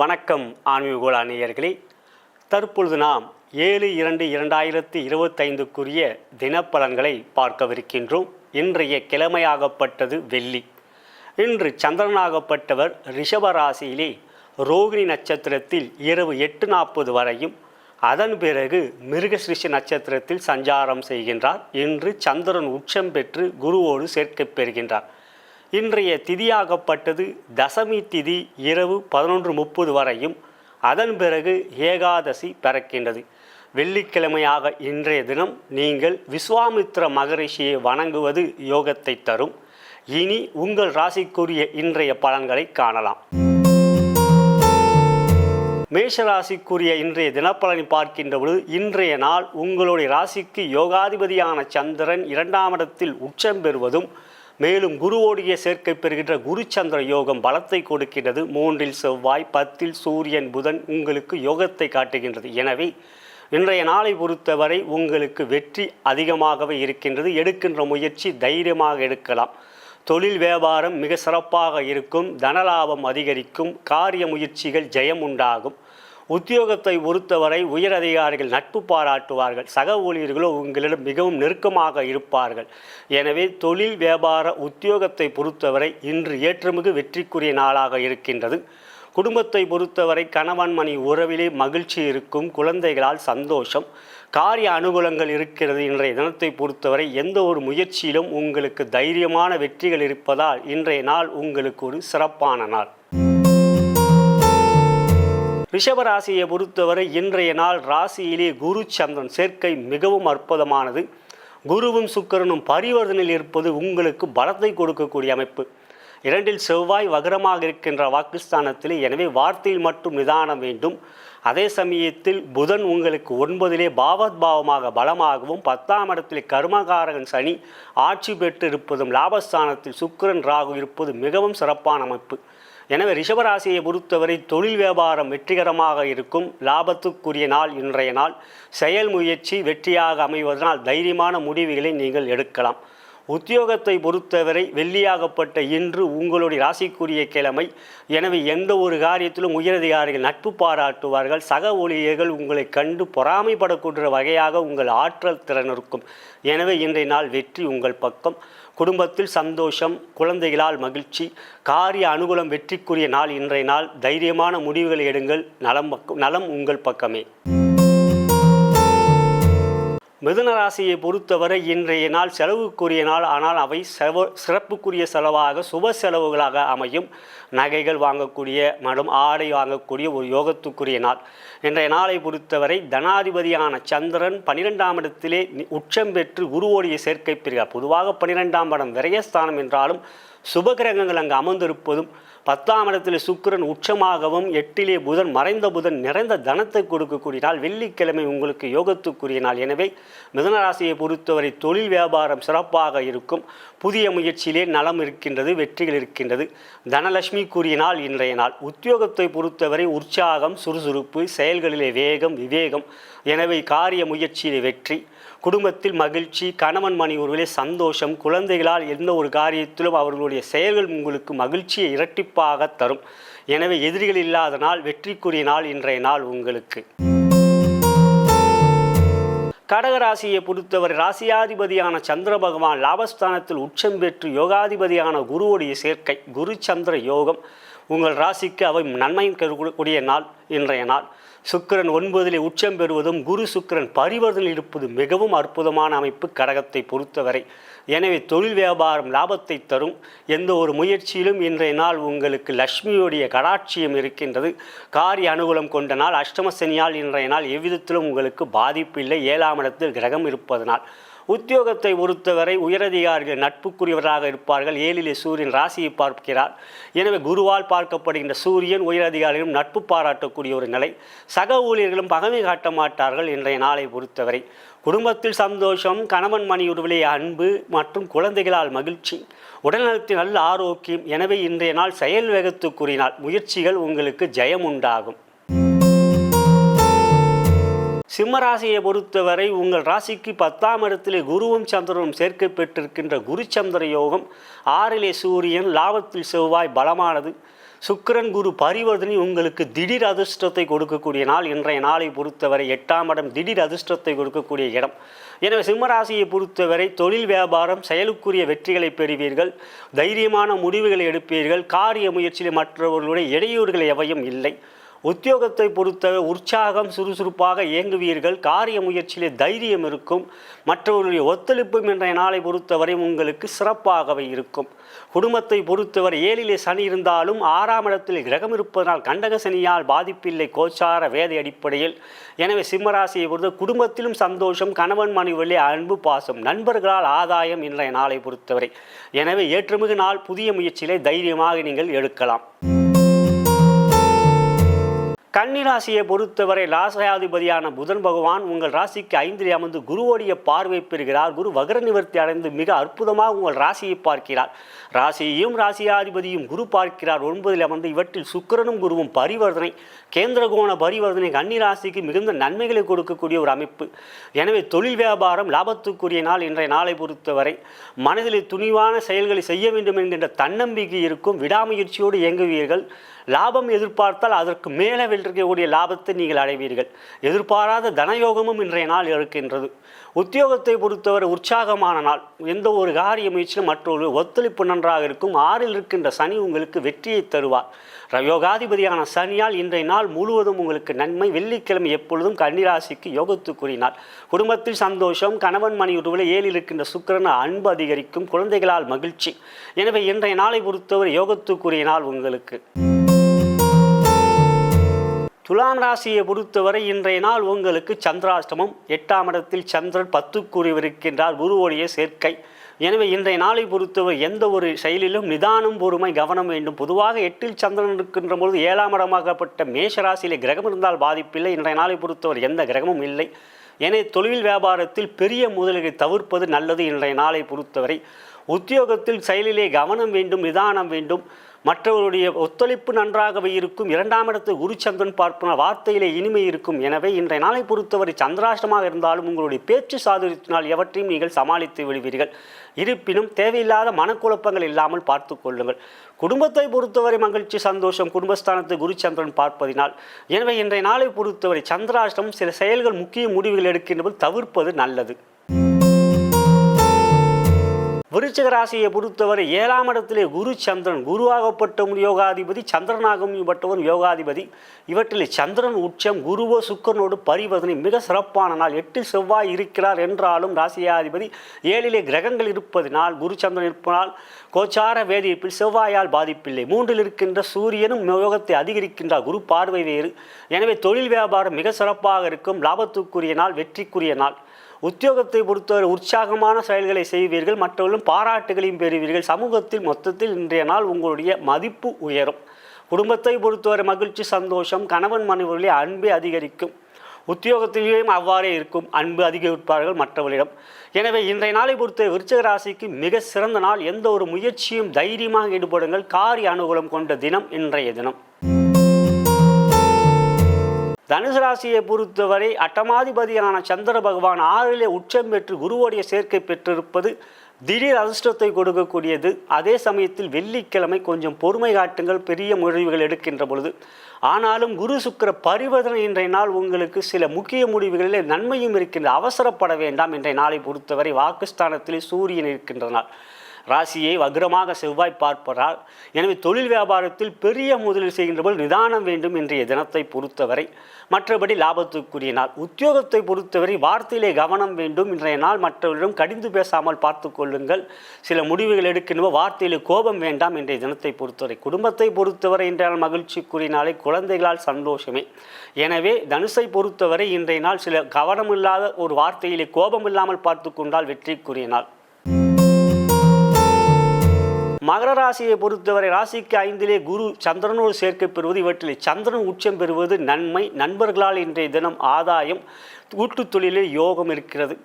வணக்கம் ஆன்மீகோள நேயர்களே தற்பொழுது நாம் ஏழு இரண்டு இரண்டாயிரத்தி இருபத்தைந்துக்குரிய தினப்பலன்களை பார்க்கவிருக்கின்றோம். இன்றைய கிழமையாகப்பட்டது வெள்ளி. இன்று சந்திரனாகப்பட்டவர் ரிஷப ராசியிலே ரோகிணி நட்சத்திரத்தில் இரவு எட்டு நாற்பது வரையும் அதன் பிறகு மிருகசிருஷ நட்சத்திரத்தில் சஞ்சாரம் செய்கின்றார். இன்று சந்திரன் உச்சம் பெற்று குருவோடு சேர்க்கப் பெறுகின்றார். இன்றைய திதியாகப்பட்டது தசமி திதி இரவு பதினொன்று முப்பது வரையும். அதன் பிறகு ஏகாதசி பிறக்கின்றது. வெள்ளிக்கிழமையாக இன்றைய தினம் நீங்கள் விஸ்வாமித்ர மகரிஷியை வணங்குவது யோகத்தை தரும். இனி உங்கள் ராசிக்குரிய இன்றைய பலன்களை காணலாம். மேஷ ராசிக்குரிய இன்றைய தினப்பலனை பார்க்கின்ற பொழுது இன்றைய நாள் உங்களுடைய ராசிக்கு யோகாதிபதியான சந்திரன் இரண்டாம் இடத்தில் உச்சம் பெறுவதும் மேலும் குருவோடைய சேர்க்கை பெறுகின்ற குருச்சந்திர யோகம் பலத்தை கொடுக்கின்றது. மூன்றில் செவ்வாய் பத்தில் சூரியன் புதன் உங்களுக்கு யோகத்தை காட்டுகின்றது. எனவே இன்றைய நாளை பொறுத்தவரை உங்களுக்கு வெற்றி அதிகமாகவே இருக்கின்றது. எடுக்கின்ற முயற்சி தைரியமாக எடுக்கலாம். தொழில் வியாபாரம் மிக சிறப்பாக இருக்கும். தனலாபம் அதிகரிக்கும். காரிய முயற்சிகள் ஜெயம் உண்டாகும். உத்தியோகத்தை பொறுத்தவரை உயர் அதிகாரிகள் நட்பு பாராட்டுவார்கள். சக ஊழியர்களோ உங்களிடம் மிகவும் நெருக்கமாக இருப்பார்கள். எனவே தொழில் வியாபார உத்தியோகத்தை பொறுத்தவரை இன்று ஏற்றுமிகு வெற்றிக்குரிய நாளாக இருக்கின்றது. குடும்பத்தை பொறுத்தவரை கணவன் மணி உறவிலே மகிழ்ச்சி இருக்கும் குழந்தைகளால் சந்தோஷம் காரிய அனுகூலங்கள் இருக்கிறது இன்றைய தினத்தை பொறுத்தவரை எந்த ஒரு முயற்சியிலும் உங்களுக்கு தைரியமான வெற்றிகள் இருப்பதால் இன்றைய நாள் உங்களுக்கு ஒரு சிறப்பான நாள். ரிஷபராசியை பொறுத்தவரை இன்றைய நாள் ராசியிலே குரு சந்திரன் சேர்க்கை மிகவும் அற்புதமானது. குருவும் சுக்கரனும் பரிவர்த்தனையில் இருப்பது உங்களுக்கு பலத்தை கொடுக்கக்கூடிய அமைப்பு. இரண்டில் செவ்வாய் வகரமாக இருக்கின்ற வாக்குஸ்தானத்தில் எனவே வார்த்தையில் மட்டும் நிதானம் வேண்டும். அதே சமயத்தில் புதன் உங்களுக்கு ஒன்பதிலே பாவத் பாவமாக பலமாகவும் பத்தாம் இடத்திலே கர்மகாரகன் சனி ஆட்சி பெற்று இருப்பதும் லாபஸ்தானத்தில் சுக்கிரன் ராகு இருப்பது மிகவும் சிறப்பான அமைப்பு. எனவே ரிஷபராசியை பொறுத்தவரை தொழில் வியாபாரம் வெற்றிகரமாக இருக்கும். லாபத்துக்குரிய நாள் இன்றைய நாள். செயல் முயற்சி வெற்றியாக அமைவதனால் தைரியமான முடிவுகளை நீங்கள் எடுக்கலாம். உத்தியோகத்தை பொறுத்தவரை வெள்ளியாகப்பட்ட இன்று உங்களுடைய ராசிக்குரிய கிழமை. எனவே எந்த ஒரு காரியத்திலும் உயரதிகாரிகள் நட்பு பாராட்டுவார்கள். சக ஊழியர்கள் உங்களை கண்டு பொறாமைப்படக்கூடிய வகையாக உங்கள் ஆற்றல் திறன் இருக்கும் எனவே இன்றைய நாள் வெற்றி உங்கள் பக்கம். குடும்பத்தில் சந்தோஷம் குழந்தைகளால் மகிழ்ச்சி காரிய அனுகூலம் வெற்றிக்குரிய நாள் இன்றைய நாள். தைரியமான முடிவுகளை எடுங்கள். நலம் நலம் உங்கள் பக்கமே. மிதுன ராசியை பொறுத்தவரை இன்றைய நாள் செலவுக்குரிய நாள். ஆனால் அவை செவ சிறப்புக்குரிய செலவாக சுப செலவுகளாக அமையும். நகைகள் வாங்கக்கூடிய மற்றும் ஆடை வாங்கக்கூடிய ஒரு யோகத்துக்குரிய நாள். இன்றைய நாளை பொறுத்தவரை தனாதிபதியான சந்திரன் பனிரெண்டாம் இடத்திலே உச்சம் பெற்று குருவோடைய சேர்க்கை பெறுகிறார். பொதுவாக பனிரெண்டாம் இடம் விரயஸ்தானம் என்றாலும் சுபகிரகங்கள் அங்கு அமர்ந்திருப்பதும் பத்தாம் இடத்தில் சுக்கிரன் உச்சமாகவும் எட்டிலே புதன் மறைந்த புதன் நிறைந்த தனத்தை கொடுக்கக்கூடிய நாள் வெள்ளிக்கிழமை உங்களுக்கு யோகத்துக்குரிய நாள். எனவே மிதனராசியை பொறுத்தவரை தொழில் வியாபாரம் சிறப்பாக இருக்கும். புதிய முயற்சியிலே நலம் இருக்கின்றது வெற்றிகள் இருக்கின்றது. தனலட்சுமி கூறிய நாள் இன்றைய நாள். உத்தியோகத்தை பொறுத்தவரை உற்சாகம் சுறுசுறுப்பு செயல்களிலே வேகம் விவேகம். எனவே காரிய முயற்சியிலே வெற்றி. குடும்பத்தில் மகிழ்ச்சி கணவன் மணி ஒருவிலே சந்தோஷம் குழந்தைகளால் எந்த ஒரு காரியத்திலும் அவர்களுடைய செயல்கள் உங்களுக்கு மகிழ்ச்சியை இரட்டிப்பாக தரும். எனவே எதிரிகள் இல்லாத நாள் வெற்றிக்குரிய நாள் இன்றைய நாள் உங்களுக்கு. கடகராசியை பொறுத்தவரை ராசியாதிபதியான சந்திர பகவான் லாபஸ்தானத்தில் உச்சம் பெற்று யோகாதிபதியான குருவுடைய சேர்க்கை குரு சந்திர யோகம். உங்கள் ராசிக்கு அவை நன்மை கூடிய நாள் இன்றைய நாள். சுக்கிரன் ஒன்பதிலே உச்சம் பெறுவதும் குரு சுக்கிரன் பரிவர்த்தனை இருப்பது மிகவும் அற்புதமான அமைப்பு கடகத்தை பொறுத்தவரை. எனவே தொழில் வியாபாரம் லாபத்தை தரும். எந்த ஒரு முயற்சியிலும் இன்றைய நாள் உங்களுக்கு லக்ஷ்மியுடைய கடாட்சியம் இருக்கின்றது. காரிய அனுகூலம் கொண்ட நாள் அஷ்டம சனியால் இன்றைய நாள் எவ்விதத்திலும் உங்களுக்கு பாதிப்பு இல்லை. ஏழாம் இடத்தில் கிரகம் இருப்பதனால். உத்தியோகத்தை பொறுத்தவரை உயரதிகாரிகள் நட்புக்குரியவராக இருப்பார்கள். ஏழிலே சூரியன் ராசியை பார்க்கிறார். எனவே குருவால் பார்க்கப்படுகின்ற சூரியன் உயரதிகாரிகளும் நட்பு பாராட்டக்கூடிய ஒரு நிலை. சக ஊழியர்களும் பகமை காட்ட மாட்டார்கள் இன்றைய நாளை பொறுத்தவரை. குடும்பத்தில் சந்தோஷம் கணவன் மணியுறவிலே அன்பு மற்றும் குழந்தைகளால் மகிழ்ச்சி. உடல்நலத்தில் நல்ல ஆரோக்கியம். எனவே இன்றைய நாள் செயல் வேகத்துக்குரிய நாள் முயற்சிகள் உங்களுக்கு ஜெயம் உண்டாகும் சிம்மராசியை பொறுத்தவரை உங்கள் ராசிக்கு பத்தாம் இடத்திலே குருவும் சந்திரனும் சேர்க்கை பெற்றிருக்கின்ற குருச்சந்திர யோகம். ஆறிலே சூரியன் லாபத்தில் செவ்வாய் பலமானது. சுக்கிரன் குரு பரிவர்த்தனை உங்களுக்கு திடீர் அதிர்ஷ்டத்தை கொடுக்கக்கூடிய நாள். இன்றைய நாளை பொறுத்தவரை எட்டாம் இடம் திடீர் அதிர்ஷ்டத்தை கொடுக்கக்கூடிய இடம். எனவே சிம்மராசியை பொறுத்தவரை தொழில் வியாபாரம் செயலுக்குரிய வெற்றிகளை பெறுவீர்கள். தைரியமான முடிவுகளை எடுப்பீர்கள். காரிய முயற்சியில் மற்றவர்களுடைய இடையூறுகள் எவையும் இல்லை. உத்தியோகத்தை பொறுத்த உற்சாகம் சுறுசுறுப்பாக இயங்குவீர்கள். காரிய முயற்சியிலே தைரியம் இருக்கும். மற்றவர்களுடைய ஒத்துழைப்பும் என்ற நாளை பொறுத்தவரை உங்களுக்கு சிறப்பாகவே இருக்கும். குடும்பத்தை பொறுத்தவரை ஏழிலே சனி இருந்தாலும் ஆறாம் இடத்தில் கிரகம் இருப்பதனால் கண்டக சனியால் பாதிப்பில்லை கோச்சார வேதை அடிப்படையில். எனவே சிம்மராசியை பொறுத்த குடும்பத்திலும் சந்தோஷம் கணவன் மனைவி அன்பு பாசம் நண்பர்களால் ஆதாயம் இன்றைய நாளை பொறுத்தவரை. எனவே ஏற்றுமிகு நாள் புதிய முயற்சியிலே தைரியமாக நீங்கள் எடுக்கலாம். கன்னிராசியை பொறுத்தவரை ராசியாதிபதியான புதன் பகவான் உங்கள் ராசிக்கு ஐந்தில் அமர்ந்து குருவோடைய பார்வை பெறுகிறார். குரு வகர நிவர்த்தி அடைந்து மிக அற்புதமாக உங்கள் ராசியை பார்க்கிறார். ராசியையும் ராசியாதிபதியும் குரு பார்க்கிறார். ஒன்பதில் அமர்ந்து இவற்றில் சுக்கிரனும் குருவும் பரிவர்த்தனை கேந்திரகோண பரிவர்த்தனை கன்னிராசிக்கு மிகுந்த நன்மைகளை கொடுக்கக்கூடிய ஒரு அமைப்பு. எனவே தொழில் வியாபாரம் லாபத்துக்குரிய நாள் இன்றைய நாளை பொறுத்தவரை மனதில் துணிவான செயல்களை செய்ய வேண்டும் என்கின்ற தன்னம்பிக்கை இருக்கும். விடாமுயற்சியோடு இயங்குவீர்கள். லாபம் எதிர்பார்த்தால் அதற்கு மேலே வெல்லக்கூடிய லாபத்தை நீங்கள் அடைவீர்கள். எதிர்பாராத தனயோகமும் இன்றைய நாள் இருக்கின்றது உத்தியோகத்தை பொறுத்தவரை உற்சாகமான நாள். எந்த ஒரு காரிய முயற்சியிலும் மற்றொரு ஒத்துழைப்பு நன்றாக இருக்கும். ஆறில் இருக்கின்ற சனி உங்களுக்கு வெற்றியை தருவார். யோகாதிபதியான சனியால் இன்றைய நாள் நாள் முழுவதும் உங்களுக்கு நன்மை. வெள்ளிக்கிழமை எப்பொழுதும் கன்னிராசிக்கு யோகத்துக்குரிய நாள் குடும்பத்தில் சந்தோஷம் கணவன் மணி உருவில் ஏழில் இருக்கின்ற சுக்கரன் அன்பு அதிகரிக்கும் குழந்தைகளால் மகிழ்ச்சி. எனவே இன்றைய நாளை பொறுத்தவரை யோகத்துக்குரிய நாள் உங்களுக்கு. துலாம் ராசியை பொறுத்தவரை இன்றைய நாள் உங்களுக்கு சந்திராஷ்டமம். எட்டாம் இடத்தில் சந்திரன் பத்துக்குரியவிருக்கின்றார் குருவோடைய சேர்க்கை. எனவே இன்றைய நாளை பொறுத்தவரை எந்த ஒரு செயலிலும் நிதானம் பொறுமை கவனம் வேண்டும். பொதுவாக எட்டில் சந்திரன் இருக்கின்ற பொழுது ஏழாம் இடமாகப்பட்ட மேஷராசியிலே கிரகம் இருந்தால் பாதிப்பில்லை. இன்றைய நாளை பொறுத்தவரை எந்த கிரகமும் இல்லை. எனவே தொழில் வியாபாரத்தில் பெரிய முதலீடு தவிர்ப்பது நல்லது இன்றைய நாளை பொறுத்தவரை. உத்தியோகத்தில் செயலிலே கவனம் வேண்டும் நிதானம் வேண்டும். மற்றவருடைய ஒத்துழைப்பு நன்றாகவே இருக்கும். இரண்டாம் இடத்து குருச்சந்திரன் பார்ப்பன வார்த்தையிலே இனிமை இருக்கும். எனவே இன்றைய நாளை பொறுத்தவரை சந்திராஷ்டமாக இருந்தாலும் உங்களுடைய பேச்சு சாதுரியத்தினால் எவற்றையும் நீங்கள் சமாளித்து விடுவீர்கள். இருப்பினும் தேவையில்லாத மனக்குழப்பங்கள் இல்லாமல் பார்த்து கொள்ளுங்கள். குடும்பத்தை பொறுத்தவரை மகிழ்ச்சி சந்தோஷம் குடும்பஸ்தானத்தை குருச்சந்திரன் பார்ப்பதினால். எனவே இன்றைய நாளை பொறுத்தவரை சந்திராஷ்டம் சில செயல்கள் முக்கிய முடிவுகள் எடுக்கின்றபோது தவிர்ப்பது நல்லது. விருச்சிக ராசியை பொறுத்தவரை ஏழாம் இடத்திலே குரு சந்திரன் குருவாகப்பட்டவன் யோகாதிபதி சந்திரனாகப்பட்டவன் யோகாதிபதி. இவற்றில் சந்திரன் உச்சம் குருவோ சுக்கரனோடு பரிவர்த்தனை மிக சிறப்பான நாள். எட்டு செவ்வாய் இருக்கிறார் என்றாலும் ராசியாதிபதி ஏழிலே கிரகங்கள் இருப்பதினால் குரு சந்திரன் இருப்பதால் கோச்சார வேதியப்பில் செவ்வாயால் பாதிப்பில்லை. மூன்றில் இருக்கின்ற சூரியனும் யோகத்தை அதிகரிக்கின்றார். குரு பார்வை வேறு. எனவே தொழில் வியாபாரம் மிக சிறப்பாக இருக்கும். லாபத்துக்குரிய நாள் வெற்றிக்குரிய நாள். உத்தியோகத்தை பொறுத்தவரை உற்சாகமான செயல்களை செய்வீர்கள் மற்றவர்களும் பாராட்டுகளையும் பெறுவீர்கள். சமூகத்தில் மொத்தத்தில் இன்றைய நாள் உங்களுடைய மதிப்பு உயரும். குடும்பத்தை பொறுத்தவரை மகிழ்ச்சி சந்தோஷம் கணவன் மனைவர்களே அன்பே அதிகரிக்கும். உத்தியோகத்திலேயும் அவ்வாறே இருக்கும். அன்பு அதிகரிப்பார்கள் மற்றவர்களிடம். எனவே இன்றைய நாளை பொறுத்த விருச்சக ராசிக்கு மிக சிறந்த நாள். எந்த ஒரு முயற்சியும் தைரியமாக ஈடுபடுங்கள். காரிய அனுகூலம் கொண்ட தினம் இன்றைய தினம். தனுசு ராசியை பொறுத்தவரை அட்டமாதிபதியான சந்திர பகவான் ஆறிலே உச்சம் பெற்று குருவோடைய சேர்க்கை பெற்றிருப்பது திடீர் அதிர்ஷ்டத்தை கொடுக்கக்கூடியது. அதே சமயத்தில் வெள்ளிக்கிழமை கொஞ்சம் பொறுமை காட்டுங்கள் பெரிய முடிவுகள் எடுக்கின்ற பொழுது. ஆனாலும் குரு சுக்கர பரிவர்த்தனை இன்றைய நாள் உங்களுக்கு சில முக்கிய முடிவுகளிலே நன்மையும் இருக்கின்ற அவசரப்பட வேண்டாம் இன்றைய நாளை பொறுத்தவரை வாக்குஸ்தானத்திலே சூரியன் இருக்கின்ற நாள் ராசியை வக்ரமாக செவ்வாய் பார்ப்பதால் எனவே தொழில் வியாபாரத்தில் பெரிய முதலீடு செய்கின்றபோல் நிதானம் வேண்டும் இன்றைய தினத்தை பொறுத்தவரை. மற்றபடி லாபத்துக்குரிய நாள். உத்தியோகத்தை பொறுத்தவரை வார்த்தையிலே கவனம் வேண்டும். இன்றைய நாள் மற்றவரிடம் கடிந்து பேசாமல் பார்த்து கொள்ளுங்கள். சில முடிவுகள் எடுக்கின்ற வார்த்தையிலே கோபம் வேண்டாம் இன்றைய தினத்தை பொறுத்தவரை. குடும்பத்தை பொறுத்தவரை இன்றைய நாள் மகிழ்ச்சிக்குரிய நாளை. குழந்தைகளால் சந்தோஷமே. எனவே தனுசை பொறுத்தவரை இன்றைய நாள் சில கவனமில்லாத ஒரு வார்த்தையிலே கோபம் இல்லாமல் பார்த்து கொண்டால் வெற்றிக்குரிய நாள். மகர ராசியை பொறுத்தவரை ராசிக்கு ஐந்திலே குரு சந்திரனோடு சேர்க்கை பெறுவது இவற்றில் சந்திரன் உச்சம் பெறுவது நன்மை. நண்பர்களால் இன்றைய தினம் ஆதாயம். கூட்டுத் தொழிலில் யோகம் இருக்கிறது.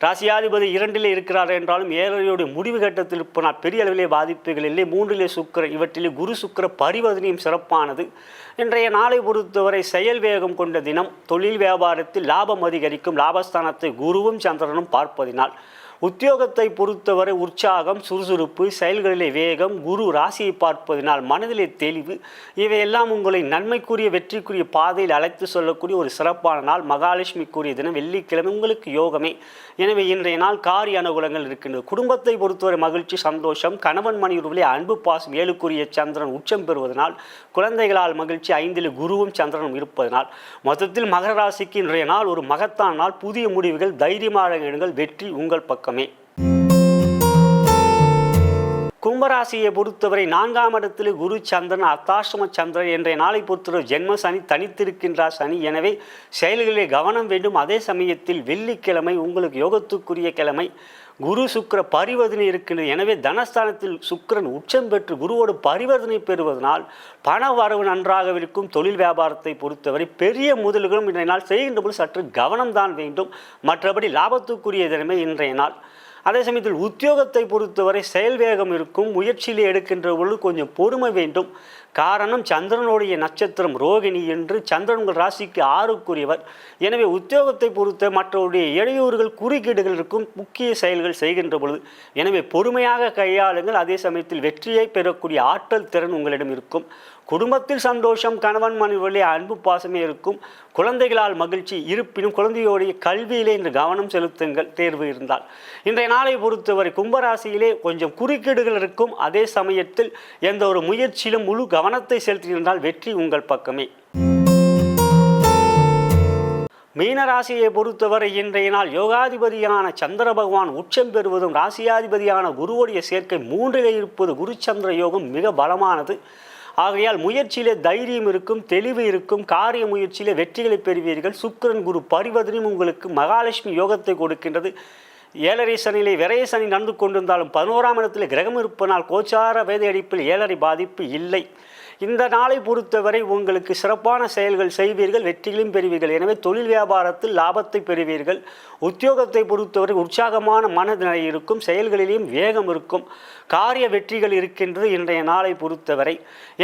ராசியாதிபதி இரண்டிலே இருக்கிறார் என்றாலும் ஏழையோடைய முடிவு கட்டத்தில் இருப்பனால் பெரிய அளவிலே பாதிப்புகள் இல்லை. மூன்றிலே சுக்கர இவற்றிலே குரு சுக்கர பரிவர்த்தனையும் சிறப்பானது. இன்றைய நாளை பொறுத்தவரை செயல் வேகம் கொண்ட தினம். தொழில் வியாபாரத்தில் லாபம் அதிகரிக்கும். லாபஸ்தானத்தை குருவும் சந்திரனும் பார்ப்பதினால் உத்தியோகத்தை பொறுத்தவரை உற்சாகம் சுறுசுறுப்பு செயல்களிலே வேகம் குரு ராசியை பார்ப்பதினால் மனதிலே தெளிவு இவையெல்லாம் உங்களை நன்மைக்குரிய வெற்றிக்குரிய பாதையில் அழைத்து சொல்லக்கூடிய ஒரு சிறப்பான நாள். மகாலட்சுமிக்குரிய தினம் வெள்ளிக்கிழமை உங்களுக்கு யோகமே. எனவே இன்றைய நாள் காரிய அனுகூலங்கள் இருக்கின்றது. குடும்பத்தை பொறுத்தவரை மகிழ்ச்சி சந்தோஷம் கணவன் மனைவிகளே அன்பு பாசம் ஏழுக்குரிய சந்திரன் உச்சம் பெறுவதனால் குழந்தைகளால் மகிழ்ச்சி ஐந்தில் குருவும் சந்திரனும் இருப்பதனால் மொத்தத்தில் மகர ராசிக்கு இன்றைய நாள் ஒரு மகத்தான நாள். புதிய முடிவுகள் தைரியமாக எடுங்கள் வெற்றி உங்கள் பக்கம். கும்பராசியை பொறுத்தவரை நான்காம் இடத்தில் குரு சந்திரன் அத்தாசிரம சந்திரன் என்ற நாளை பொறுத்தவரை ஜென்ம சனி தனித்திருக்கின்றார் சனி. எனவே செயல்களிலே கவனம் வேண்டும். அதே சமயத்தில் வெள்ளிக்கிழமை உங்களுக்கு யோகத்துக்குரிய கிழமை. குரு சுக்கர பரிவர்த்தனை இருக்கின்றது எனவே தனஸ்தானத்தில் சுக்கிரன் உச்சம் பெற்று குருவோடு பரிவர்த்தனை பெறுவதனால் பண வரவு நன்றாக இருக்கும். தொழில் வியாபாரத்தை பொறுத்தவரை பெரிய முதல்களும் இன்றைய நாள் செய்கின்ற போது சற்று கவனம்தான் வேண்டும். மற்றபடி லாபத்துக்குரிய தினமே இன்றைய நாள். அதே சமயத்தில் உத்தியோகத்தை பொறுத்தவரை செயல் வேகம் இருக்கும். முயற்சியிலே எடுக்கின்ற பொழுது கொஞ்சம் பொறுமை வேண்டும். காரணம் சந்திரனுடைய நட்சத்திரம் ரோகிணி என்று சந்திரன் உங்கள் ராசிக்கு ஆறுக்குரியவர். எனவே உத்தியோகத்தை பொறுத்த மற்றவருடைய இடையூறுகள் குறுக்கீடுகள் இருக்கும் முக்கிய செயல்கள் செய்கின்ற பொழுது எனவே பொறுமையாக கையாளுங்கள். அதே சமயத்தில் வெற்றியை பெறக்கூடிய ஆற்றல் திறன் உங்களிடம் இருக்கும். குடும்பத்தில் சந்தோஷம் கணவன் மனைவிலே அன்பு பாசமே இருக்கும். குழந்தைகளால் மகிழ்ச்சி இருப்பினும் குழந்தையோடைய கல்வியிலே இன்று கவனம் செலுத்துங்கள் தேர்வு இருந்தால். இன்றைய நாளை பொறுத்தவரை கும்பராசியிலே கொஞ்சம் குறுக்கீடுகள் இருக்கும். அதே சமயத்தில் எந்த ஒரு முயற்சியிலும் முழு கவனத்தை செலுத்தியிருந்தால் வெற்றி உங்கள் பக்கமே. மீனராசியை பொறுத்தவரை இன்றைய நாள் யோகாதிபதியான சந்திர பகவான் உச்சம் பெறுவதும் ராசியாதிபதியான குருவுடைய சேர்க்கை மூன்றிலே இருப்பது குருச்சந்திர யோகம் மிக பலமானது. ஆகையால் முயற்சியிலே தைரியம் இருக்கும் தெளிவு இருக்கும் காரிய முயற்சியிலே வெற்றிகளை பெறுவீர்கள். சுக்கிரன் குரு பரிவர்த்தனையும் உங்களுக்கு மகாலட்சுமி யோகத்தை கொடுக்கின்றது. ஏழரை சனியிலே விரைய சனி நடந்து கொண்டிருந்தாலும் பதினோராம் இடத்தில் கிரகம் இருப்பனால் கோச்சார வேத அடிப்பில் ஏழரை பாதிப்பு இல்லை. இந்த நாளை பொறுத்தவரை உங்களுக்கு சிறப்பான செயல்கள் செய்வீர்கள் வெற்றிகளையும் பெறுவீர்கள். எனவே தொழில் வியாபாரத்தில் லாபத்தை பெறுவீர்கள். உத்தியோகத்தை பொறுத்தவரை உற்சாகமான மனநிலை இருக்கும் செயல்களிலேயும் வேகம் இருக்கும் காரிய வெற்றிகள் இருக்கின்றது இன்றைய நாளை பொறுத்தவரை.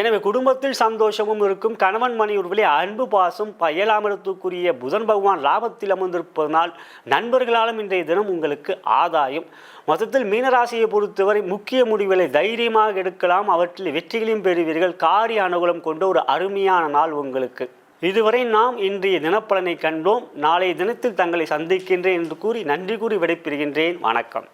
எனவே குடும்பத்தில் சந்தோஷமும் இருக்கும் கணவன் மனைவிகளே அன்பு பாசம் பயலாமலத்துக்குரிய புதன் பகவான் லாபத்தில் அமர்ந்திருப்பதனால் நண்பர்களாலும் இன்றைய தினம் உங்களுக்கு ஆதாயம். மொத்தத்தில் மீனராசியை பொறுத்தவரை முக்கிய முடிவுகளை தைரியமாக எடுக்கலாம். அவற்றில் வெற்றிகளையும் பெறுவீர்கள். காரிய அனுகூலம் கொண்ட ஒரு அருமையான நாள் உங்களுக்கு. இதுவரை நாம் இன்றைய தினப்பலனை கண்டோம். நாளைய தினத்தில் தங்களை சந்திக்கின்றேன் என்று கூறி நன்றி கூறி விடைபெறுகின்றேன். வணக்கம்.